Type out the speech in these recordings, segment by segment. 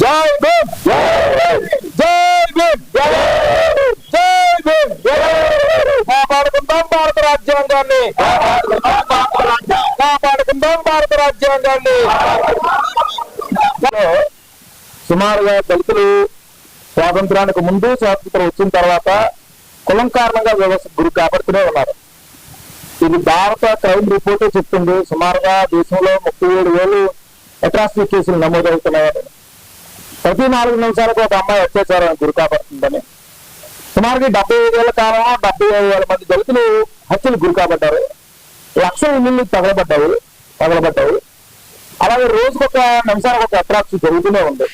జై భీమ్ జై జై భారత రాజ్యాంగాన్ని కాపాడుకుందాం భారత రాజ్యాంగాన్ని సుమారుగా దళితులు స్వాతంత్రానికి ముందు స్వాతంత్రం వచ్చిన తర్వాత కులం కారణంగా వ్యవస్థ గురి కాబడుతూనే ఉన్నారు. ఇది భారత క్రైమ్ రిపోర్ట్ చెప్తుంది. సుమారుగా దేశంలో ముప్పై ఏడు వేలు అట్రాసిటీ కేసులు నమోదవుతున్నాయని ప్రతి నాలుగు నిమిషాలకు ఒక అమ్మాయి అత్యాచారానికి గురికాబడుతుందని. సుమారుగా డెబ్బై ఐదు వేల కాలంలో డెబ్బై ఐదు వేల మంది దళితులు హత్యలు గురికాబడ్డారు. లక్షల ఇల్లు తగలబడ్డాయి. తగలబడ్డాయి. అలాగే రోజుకొక నిమిషానికి ఒక అట్రాక్షన్ జరుగుతూనే ఉంది.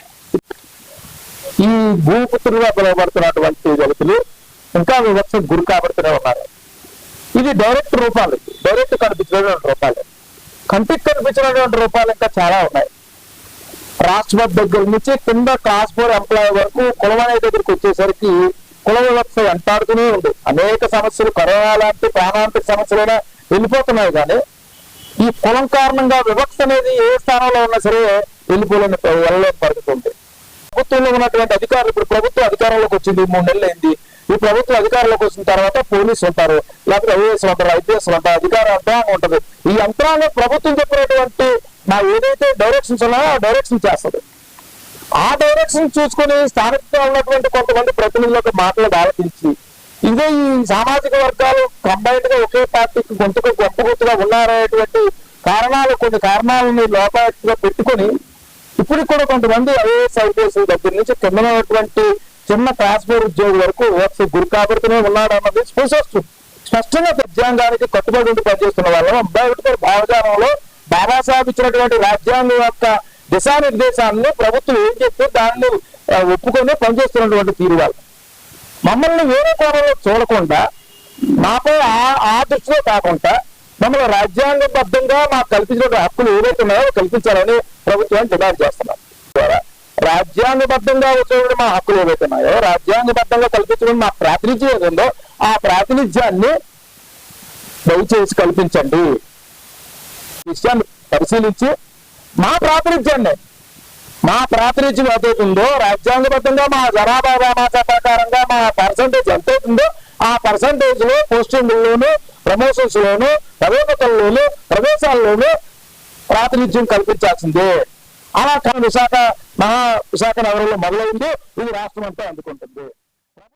ఈ భూపుత్రులుగా పిలువబడుతున్నటువంటి దళితులు ఇంకా వివక్ష గురి కాబడుతూనే ఉన్నారు. ఇది డైరెక్ట్ రూపాలు. డైరెక్ట్ కనిపించినటువంటి రూపాలు. కంటికి కనిపించినటువంటి రూపాలు ఇంకా చాలా ఉన్నాయి. రాష్ట్రపతి దగ్గర నుంచి కింద క్లాస్ ఫోర్ ఎంప్లాయీ వరకు కులమనే దగ్గరికి వచ్చేసరికి కుల వివక్ష వెంటాడుతూనే ఉంది. అనేక సమస్యలు కరోనా లాంటి ప్రాణాంతిక సమస్యలైనా వెళ్ళిపోతున్నాయి కానీ ఈ కులం కారణంగా వివక్ష అనేది ఏ స్థానంలో ఉన్నా సరే వెళ్ళిపోలేని వెళ్ళలేని పరిస్థితి ఉంది ప్రభుత్వంలో ఉన్నటువంటి అధికారులు ఇప్పుడు ప్రభుత్వం అధికారంలోకి వచ్చింది మూడు నెలలు అయింది ఈ ప్రభుత్వం అధికారంలోకి వచ్చిన తర్వాత పోలీసులు ఉంటారు. లేకపోతే ఐఏఎస్ ఉంటారు ఐపీఎస్ ఉంటారు అధికార యంత్రాంగం ఉంటుంది. ఈ యంత్రాంగం ప్రభుత్వం చెప్పినటువంటి మా ఏదైతే డైరెక్షన్స్ ఉన్నాయో ఆ డైరెక్షన్ చేస్తుంది. ఆ డైరెక్షన్ చూసుకుని స్థానికంగా ఉన్నటువంటి కొంతమంది ప్రతినిధులకు మాటలు ఆలోచించి ఇదే ఈ సామాజిక వర్గాలు కంబైన్డ్గా ఒకే పార్టీకి గొంతుకు గొప్పగుత్తుగా ఉన్నారనేటువంటి కారణాలు కొన్ని కారణాలని లోపాయత్తిగా పెట్టుకొని ఇప్పటికి కూడా కొంతమంది ఐఏఎస్ ఐపీఎస్ దగ్గర నుంచి కిందనటువంటి చిన్న ట్రాన్స్ఫర్ ఉద్యోగి వరకు వివక్ష గురి కాబడుతూనే ఉన్నాడు అన్నది స్పష్టం స్పష్టంగా రాజ్యాంగానికి కట్టుబడి ఉండి పనిచేస్తున్న వాళ్ళం. అంబేద్కర్ భావజాలంలో బాబాసాహెబ్ ఇచ్చినటువంటి రాజ్యాంగం యొక్క దిశానిర్దేశాన్ని ప్రభుత్వం ఏం చెప్తే దాన్ని ఒప్పుకొని పనిచేస్తున్నటువంటి తీరు వాళ్ళు మమ్మల్ని వేరే కోణంలో చూడకుండా మాపై ఆ దృష్టిలో కాకుండా మమ్మల్ని రాజ్యాంగబద్ధంగా మాకు కల్పించిన హక్కులు ఏవైతే ఉన్నాయో కల్పించాలని ప్రభుత్వాన్ని డిమాండ్ చేస్తున్నాం. రాజ్యాంగబద్ధంగా వచ్చేటువంటి మా హక్కులు ఏవైతున్నాయో రాజ్యాంగబద్ధంగా కల్పించడం మా ప్రాతినిధ్యం ఏదో ఆ ప్రాతినిధ్యాన్ని దయచేసి కల్పించండి. విషయాన్ని పరిశీలించి మా ప్రాతినిధ్యాన్ని మా ప్రాతినిధ్యం ఏదైతే రాజ్యాంగబద్ధంగా మా జనాభా దామాసా ప్రకారంగా మా పర్సంటేజ్ ఎంత అవుతుందో ఆ పర్సంటేజ్లో పోస్టింగ్లోను ప్రమోషన్స్ లోను పదోన్నతుల్లోను ప్రదేశాల్లోనూ ప్రాతినిధ్యం కల్పించాల్సిందే. అలా కానీ విశాఖ మహా విశాఖ నగరంలో మొదలైంది. ఇది రాష్ట్రం అంతా అందుకుంటుంది.